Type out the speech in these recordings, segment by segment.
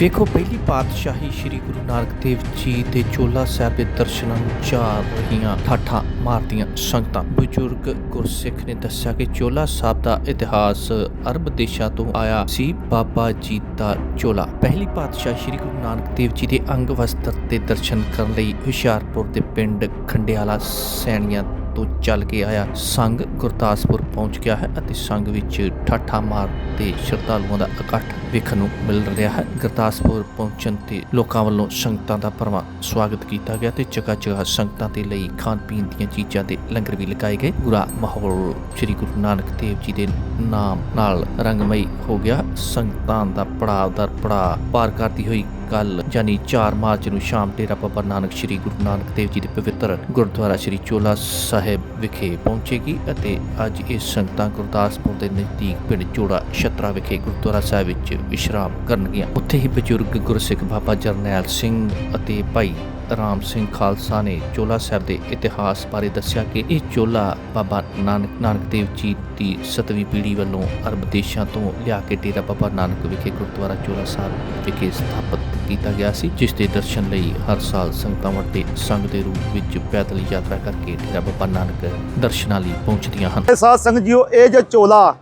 ਵੇਖੋ, ਪਹਿਲੀ ਪਾਤਸ਼ਾਹੀ ਸ੍ਰੀ ਗੁਰੂ ਨਾਨਕ ਦੇਵ ਜੀ ਦੇ ਚੋਲਾ ਸਾਹਿਬ ਦੇ ਦਰਸ਼ਨਾਂ ਨੂੰ ਜਾ ਰਹੀਆਂ ਠਾਠਾਂ ਮਾਰਦੀਆਂ ਸੰਗਤਾਂ। ਬਜ਼ੁਰਗ ਗੁਰਸਿੱਖ ਨੇ ਦੱਸਿਆ ਕਿ ਚੋਲਾ ਸਾਹਿਬ ਦਾ ਇਤਿਹਾਸ ਅਰਬ ਦੇਸ਼ਾਂ ਤੋਂ ਆਇਆ ਸੀ। ਬਾਬਾ ਜੀ ਦਾ ਚੋਲਾ। ਪਹਿਲੀ ਪਾਤਸ਼ਾਹ ਸ੍ਰੀ ਗੁਰੂ ਨਾਨਕ ਦੇਵ ਜੀ ਦੇ ਅੰਗ ਵਸਤਰ ਦੇ ਦਰਸ਼ਨ ਕਰਨ ਲਈ ਹੁਸ਼ਿਆਰਪੁਰ ਦੇ ਪਿੰਡ ਖੰਡਿਆਲਾ ਸੈਣੀਆਂ ਤੋਂ ਚੱਲ ਕੇ ਆਇਆ। ਸੰਘ ਗੁਰਦਾਸਪੁਰ ਪਹੁੰਚ ਗਿਆ ਹੈ ਅਤੇ ਸੰਘ ਵਿੱਚ ਠਾਠਾ ਮਾਰ ਤੇ ਸ਼ਰਧਾਲੂਆਂ ਦਾ ਇਕੱਠ ਵੇਖਣ ਨੂੰ ਮਿਲ ਰਿਹਾ ਹੈ। ਗੁਰਦਾਸਪੁਰ ਪਹੁੰਚਣ ਤੇ ਲੋਕਾਂ ਵੱਲੋਂ ਸੰਗਤਾਂ ਦਾ ਭਰਵਾਂ ਸਵਾਗਤ ਕੀਤਾ ਗਿਆ ਤੇ ਜਗ੍ਹਾ ਜਗ੍ਹਾ ਸੰਗਤਾਂ ਦੇ ਲਈ ਖਾਣ ਪੀਣ ਦੀਆਂ ਚੀਜ਼ਾਂ ਦੇ ਲੰਗਰ ਵੀ ਲਗਾਏ ਗਏ। ਪੂਰਾ ਮਾਹੌਲ ਸ੍ਰੀ ਗੁਰੂ ਨਾਨਕ ਦੇਵ ਜੀ ਦੇ ਨਾਮ ਨਾਲ ਰੰਗਮਈ ਹੋ ਗਿਆ। ਸੰਗਤਾਂ ਦਾ ਪੜਾਅ ਦਰ ਪੜਾਅ ਪਾਰ ਕਰਦੀ ਹੋਈ ਕੱਲ ਯਾਨੀ 4 ਮਾਰਚ ਨੂੰ ਸ਼ਾਮ ਡੇਰਾ ਬਾਬਾ ਨਾਨਕ ਸ੍ਰੀ ਗੁਰੂ ਨਾਨਕ ਦੇਵ ਜੀ ਦੇ ਪਵਿੱਤਰ ਗੁਰਦੁਆਰਾ ਸ੍ਰੀ ਚੋਲਾ ਸਾਹਿਬ ਵਿਖੇ ਪਹੁੰਚੇਗੀ ਅਤੇ ਅੱਜ ਇਹ ਸੰਗਤਾਂ ਗੁਰਦਾਸਪੁਰ ਦੇ ਨਜ਼ਦੀਕ ਪਿੰਡ ਜੋੜਾ ਛਤਰਾ ਵਿਖੇ ਗੁਰਦੁਆਰਾ ਸਾਹਿਬ ਵਿੱਚ ਵਿਸ਼ਰਾਮ ਕਰਨਗੀਆਂ। ਉੱਥੇ ਹੀ ਬਜ਼ੁਰਗ ਗੁਰਸਿੱਖ ਬਾਬਾ ਜਰਨੈਲ ਸਿੰਘ ਅਤੇ ਭਾਈ ਰਾਮ ਸਿੰਘ ਖਾਲਸਾ ਨੇ ਚੋਲਾ ਸਾਹਿਬ ਦੇ ਇਤਿਹਾਸ ਬਾਰੇ ਦੱਸਿਆ ਕਿ ਇਹ ਚੋਲਾ ਬਾਬਾ ਨਾਨਕ ਨਾਨਕ ਦੇਵ ਜੀ ਦੀ ਸਤਵੀਂ ਪੀੜ੍ਹੀ ਵੱਲੋਂ ਅਰਬ ਦੇਸ਼ਾਂ ਤੋਂ ਲਿਆ ਕੇ ਡੇਰਾ ਬਾਬਾ ਨਾਨਕ ਵਿਖੇ ਗੁਰਦੁਆਰਾ ਚੋਲਾ ਸਾਹਿਬ ਵਿਖੇ ਸਥਾਪਿਤ ਕੀਤਾ ਗਿਆ ਸੀ, ਜਿਸ ਦੇ ਦਰਸ਼ਨ ਲਈ ਹਰ ਸਾਲ ਸੰਗਤਾਂ ਵੱਡੇ ਸੰਘ ਦੇ ਰੂਪ ਵਿੱਚ ਪੈਦਲ ਯਾਤਰਾ ਕਰਕੇ ਡੇਰਾ ਬਾਬਾ ਨਾਨਕ ਦਰਸ਼ਨਾਂ ਲਈ ਪਹੁੰਚਦੀਆਂ ਹਨ। ਸਾਧ ਸੰਗਤ ਜੀਓ, ਇਹ ਜੋ ਚੋਲਾ,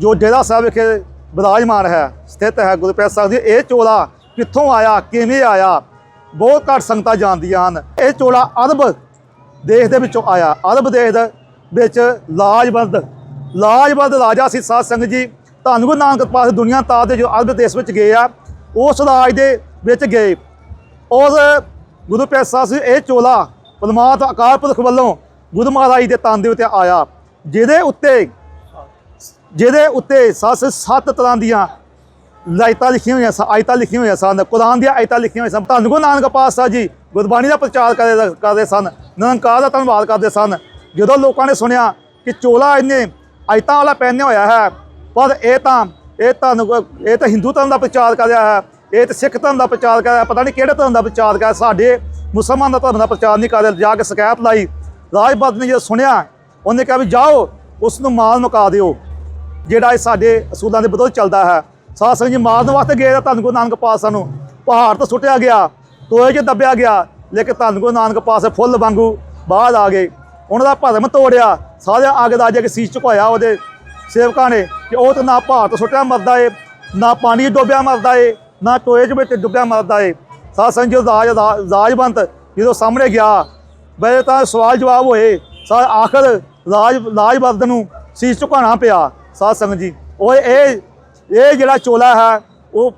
ਜੋ ਡੇਰਾ ਸਾਹਿਬ ਵਿਖੇ ਵਿਰਾਜਮਾਨ ਹੈ, ਸਥਿਤ ਹੈ, ਗੁਰੂ ਸਾਹਿਬ ਜੀ, ਇਹ ਚੋਲਾ ਕਿੱਥੋਂ ਆਇਆ, ਕਿਵੇਂ ਆਇਆ? ਬਹੁਤ ਘੱਟ ਸੰਗਤਾਂ ਜਾਣਦੀਆਂ ਹਨ। ਇਹ ਚੋਲਾ ਅਰਬ ਦੇਸ਼ ਦੇ ਵਿੱਚੋਂ ਆਇਆ। ਅਰਬ ਦੇਸ਼ ਦੇ ਵਿੱਚ ਲਾਜਵੰਦ ਲਾਜਵੰਦ ਰਾਜਾ ਸੀ ਸਾਧ ਸੰਗਤ ਜੀ। ਧੰਨ ਗੁਰੂ ਨਾਨਕ ਪਾਸ ਦੁਨੀਆ ਤਾਰ ਦੇ ਜੋ ਅਰਬ ਦੇਸ਼ ਵਿੱਚ ਗਏ ਆ, ਉਸ ਰਾਜ ਦੇ ਵਿੱਚ ਗਏ। ਉਸ ਗੁਰੂ ਪਿਆਰੇ ਸਾਹਿਬ ਜੀ, ਇਹ ਚੋਲਾ ਪਰਮਾਤਮਾ ਅਕਾਲ ਪੁਰਖ ਵੱਲੋਂ ਗੁਰੂ ਮਹਾਰਾਜ ਦੇ ਤਨ ਦੇ ਉੱਤੇ ਆਇਆ। ਜਿਹਦੇ ਉੱਤੇ ਜਿਹਦੇ ਉੱਤੇ ਸੱਸ ਸੱਤ ਤਰ੍ਹਾਂ ਦੀਆਂ ਲਾਇਤਾਂ ਲਿਖੀਆਂ ਹੋਈਆਂ ਸਨ ਆਇਤਾਂ ਲਿਖੀਆਂ ਹੋਈਆਂ ਸਨ। ਕੁਰਾਨ ਦੀਆਂ ਆਇਤਾਂ ਲਿਖੀਆਂ ਹੋਈਆਂ ਸਨ। ਧੰਨ ਗੁਰੂ ਨਾਨਕ ਪਾਤਸ਼ਾਹ ਜੀ, ਗੁਰਬਾਣੀ ਦਾ ਪ੍ਰਚਾਰ ਕਰਦੇ ਕਰਦੇ ਸਨ। ਨਿਰੰਕਾਰ ਦਾ ਧੰਨਵਾਦ ਕਰਦੇ ਸਨ। ਜਦੋਂ ਲੋਕਾਂ ਨੇ ਸੁਣਿਆ ਕਿ ਚੋਲਾ ਇਹਨੇ ਆਇਤਾਂ ਵਾਲਾ ਪਹਿਨਿਆ ਹੋਇਆ ਹੈ, ਪਰ ਇਹ ਤਾਂ ਇਹ ਤਾਂ ਇਹ ਤਾਂ ਹਿੰਦੂ ਧਰਮ ਦਾ ਪ੍ਰਚਾਰ ਕਰ ਰਿਹਾ ਹੈ, ਇਹ ਤਾਂ ਸਿੱਖ ਧਰਮ ਦਾ ਪ੍ਰਚਾਰ ਕਰ ਰਿਹਾ ਪਤਾ ਨਹੀਂ ਕਿਹੜੇ ਧਰਮ ਦਾ ਪ੍ਰਚਾਰ ਕਰ ਰਿਹਾ। ਸਾਡੇ ਮੁਸਲਮਾਨ ਦਾ ਧਰਮ ਦਾ ਪ੍ਰਚਾਰ ਨਹੀਂ ਕਰ ਰਿਹਾ। ਜਾ ਕੇ ਸ਼ਿਕਾਇਤ ਲਾਈ। ਰਾਜਪਾਲ ਨੇ ਜਦੋਂ ਸੁਣਿਆ, ਉਹਨੇ ਕਿਹਾ ਵੀ ਜਾਓ ਉਸ ਨੂੰ ਮਾਲ ਮੁਕਾ ਦਿਓ। ਜਿਹੜਾ ਇਹ ਸਾਡੇ ਅਸੂਲਾਂ ਦੇ ਵਿਰੁੱਧ ਚੱਲਦਾ ਹੈ। ਸਾਧ ਸੰਗਤ ਜੀ, ਮਾਰਨ ਵਾਸਤੇ ਗਏ ਤਾਂ ਧੰਨ ਗੁਰੂ ਨਾਨਕ ਪਾਤਸ਼ਾਹ ਨੂੰ ਪਹਾੜ ਤੋਂ ਸੁੱਟਿਆ ਗਿਆ ਟੋਏ 'ਚ ਦੱਬਿਆ ਗਿਆ, ਲੇਕਿਨ ਧੰਨ ਗੁਰੂ ਨਾਨਕ ਪਾਤਸ਼ਾਹ ਫੁੱਲ ਵਾਂਗੂ ਬਾਹਰ ਆ ਗਏ। ਉਹਨਾਂ ਦਾ ਭਰਮ ਤੋੜਿਆ ਸਾਰੇ ਆਗੇ ਦਾ ਕੇ ਸੀਸ ਝੁਕਾਇਆ ਉਹਦੇ ਸੇਵਕਾਂ ਨੇ ਕਿ ਉਹ ਤਾਂ ਨਾ ਪਹਾੜ ਤੋਂ ਸੁੱਟਿਆ ਮਰਦਾ ਏ, ਨਾ ਪਾਣੀ 'ਚ ਡੁੱਬਿਆ ਮਰਦਾ ਏ, ਨਾ ਟੋਏ 'ਚ ਵਿੱਚ ਡੁੱਬਿਆ ਮਰਦਾ ਏ। ਸਾਧ ਸੰਗਤ ਜੀ, ਰਾਜ ਰਾਜਵੰਤ ਜਦੋਂ ਸਾਹਮਣੇ ਗਿਆ, ਬਈ ਤਾਂ ਸਵਾਲ ਜਵਾਬ ਹੋਏ ਸਾ ਆਖਰ ਰਾਜ ਰਾਜਵੰਤ ਨੂੰ ਸੀਸ ਝੁਕਾਉਣਾ ਪਿਆ, ਸਾਧ ਸੰਗਤ ਜੀ। ਉਹ ਇਹ ਇਹ ਜਿਹੜਾ ਚੋਲਾ ਹੈ, ਉਹ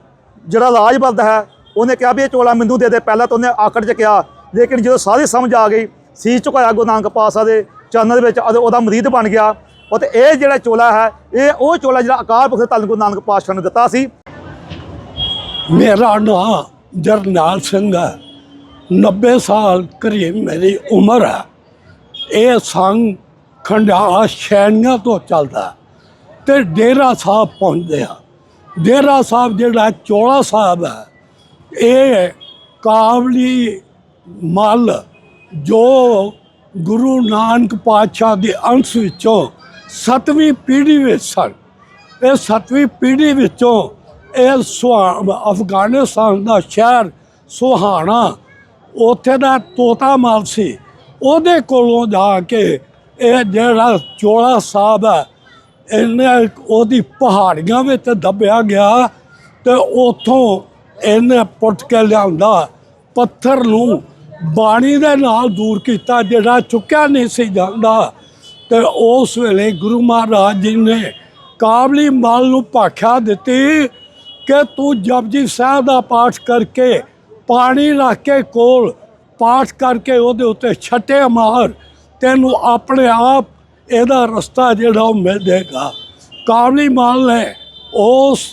ਜਿਹੜਾ ਰਾਜਵੰਤ ਹੈ, ਉਹਨੇ ਕਿਹਾ ਵੀ ਇਹ ਚੋਲਾ ਮੈਨੂੰ ਦੇ ਦੇ। ਪਹਿਲਾਂ ਤਾਂ ਉਹਨੇ ਆਕੜ 'ਚ ਕਿਹਾ, ਲੇਕਿਨ ਜਦੋਂ ਸਾਰੀ ਸਮਝ ਆ ਗਈ, ਸੀਸ ਝੁਕਾਇਆ ਗੁਰੂ ਨਾਨਕ ਪਾਤਸ਼ਾਹ ਦੇ ਚਰਨਾਂ ਦੇ ਵਿੱਚ ਅਤੇ ਉਹਦਾ ਮਰੀਦ ਬਣ ਗਿਆ। ਉਹ ਤੇ ਇਹ ਜਿਹੜਾ ਚੋਲਾ ਹੈ, ਇਹ ਉਹ ਚੋਲਾ ਜਿਹੜਾ ਅਕਾਲ ਪੁਰਖ ਧੰਨ ਗੁਰੂ ਨਾਨਕ ਪਾਤਸ਼ਾਹ ਨੇ ਦਿੱਤਾ ਸੀ। ਮੇਰਾ ਨਾਂ ਜਰਨੈਲ ਸਿੰਘ ਹੈ। 90 ਸਾਲ ਕਰੀਬ ਮੇਰੀ ਉਮਰ ਹੈ। ਇਹ ਸੰਗ ਖੰਡਾਲਾ ਸ਼ੈਣੀਆਂ ਤੋਂ ਚੱਲਦਾ ਤੇ ਡੇਰਾ ਸਾਹਿਬ ਪਹੁੰਚਦੇ ਆ। ਡੇਰਾ ਸਾਹਿਬ ਜਿਹੜਾ ਚੋਲਾ ਸਾਹਿਬ ਹੈ, ਇਹ ਕਾਬਲੀ ਮਲ ਜੋ ਗੁਰੂ ਨਾਨਕ ਪਾਤਸ਼ਾਹ ਦੇ ਅੰਸ਼ ਵਿੱਚੋਂ ਸਤਵੀਂ ਪੀੜ੍ਹੀ ਵਿੱਚ ਸਨ। ਇਹ ਸਤਵੀਂ ਪੀੜ੍ਹੀ ਵਿੱਚੋਂ ਇਹ ਸੁਹਾ ਅਫਗਾਨਿਸਤਾਨ ਦਾ ਸ਼ਹਿਰ ਸੁਹਾਣਾ ਉੱਥੇ ਦਾ ਤੋਤਾ ਮਾਲ ਸੀ। ਉਹਦੇ ਕੋਲੋਂ ਜਾ ਕੇ ਇਹ ਜਿਹੜਾ ਚੋਲਾ ਸਾਹਿਬ ਹੈ ਇਹਨੇ ਉਹਦੀ ਪਹਾੜੀਆਂ ਵਿੱਚ ਦੱਬਿਆ ਗਿਆ ਤੇ ਉਥੋਂ ਇਹਨੇ ਪੁੱਟ ਕੇ ਲਿਆਂਦਾ ਪੱਥਰ ਨੂੰ ਬਾਣੀ ਦੇ ਨਾਲ ਦੂਰ ਕੀਤਾ, ਜਿਹੜਾ ਚੁੱਕਿਆ ਨਹੀਂ ਸੀ ਜਾਂਦਾ। ਤੇ ਉਸ ਵੇਲੇ ਗੁਰੂ ਮਹਾਰਾਜ ਜੀ ਨੇ ਕਾਬਲੀ ਮਾਲ ਨੂੰ ਭਾਖਿਆ ਦਿੱਤੀ ਕਿ ਤੂੰ ਜਪਜੀ ਸਾਹਿਬ ਦਾ ਪਾਠ ਕਰਕੇ ਪਾਣੀ ਰੱਖ ਕੇ ਕੋਲ ਪਾਠ ਕਰਕੇ ਉਹਦੇ ਉੱਤੇ ਛੱਟੇ ਮਾਰ, ਤੈਨੂੰ ਆਪਣੇ ਆਪ ਇਹਦਾ ਰਸਤਾ ਜਿਹੜਾ ਉਹ ਮਿਲ ਜਾਏਗਾ। ਕਾਬਲੀ ਮਾਲ ਨੇ ਉਸ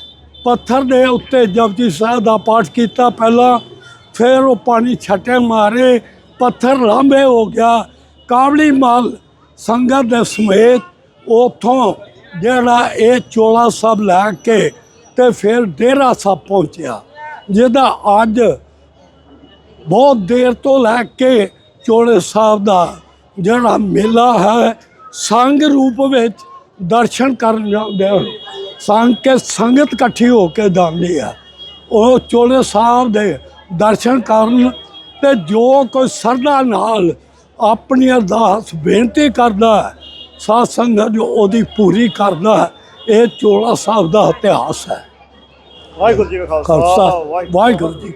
ਪੱਥਰ ਦੇ ਉੱਤੇ ਜਪਜੀ ਸਾਹਿਬ ਦਾ ਪਾਠ ਕੀਤਾ ਪਹਿਲਾਂ, ਫਿਰ ਉਹ ਪਾਣੀ ਛੱਟੇ ਮਾਰੇ, ਪੱਥਰ ਲਾਂਬੇ ਹੋ ਗਿਆ। ਕਾਬਲੀ ਮਾਲ ਸੰਗਤ ਦੇ ਸਮੇਤ ਉਥੋਂ ਜਿਹੜਾ ਇਹ ਚੋਲਾ ਸਭ ਲੈ ਕੇ ਤੇ ਫਿਰ ਡੇਰਾ ਸਾਹਿਬ ਪਹੁੰਚਿਆ, ਜਿਹਦਾ ਅੱਜ ਬਹੁਤ ਦੇਰ ਤੋਂ ਲੈ ਕੇ ਚੋਲੇ ਸਾਹਿਬ ਦਾ ਜਿਹੜਾ ਮੇਲਾ ਹੈ ਸੰਗ ਰੂਪ ਵਿੱਚ ਦਰਸ਼ਨ ਕਰਨ ਜਾਂਦੇ ਹਨ ਸੰਗ ਕੇ ਸੰਗਤ ਇਕੱਠੀ ਹੋ ਕੇ ਜਾਂਦੀ ਹੈ ਉਹ ਚੋਲੇ ਸਾਹਿਬ ਦੇ ਦਰਸ਼ਨ ਕਰਨ ਤੇ ਜੋ ਕੋਈ ਸਰਦਾ ਨਾਲ ਆਪਣੀ ਅਰਦਾਸ ਬੇਨਤੀ ਕਰਦਾ ਸਾਧ ਸੰਗਤ ਜੋ ਉਹਦੀ ਪੂਰੀ ਕਰਦਾ ਇਹ ਚੋਲਾ ਸਾਹਿਬ ਦਾ ਇਤਿਹਾਸ ਹੈ। ਵਾਹਿਗੁਰੂ ਜੀ ਕਾ ਖਾਲਸਾ ਵਾਹਿਗੁਰੂ ਜੀ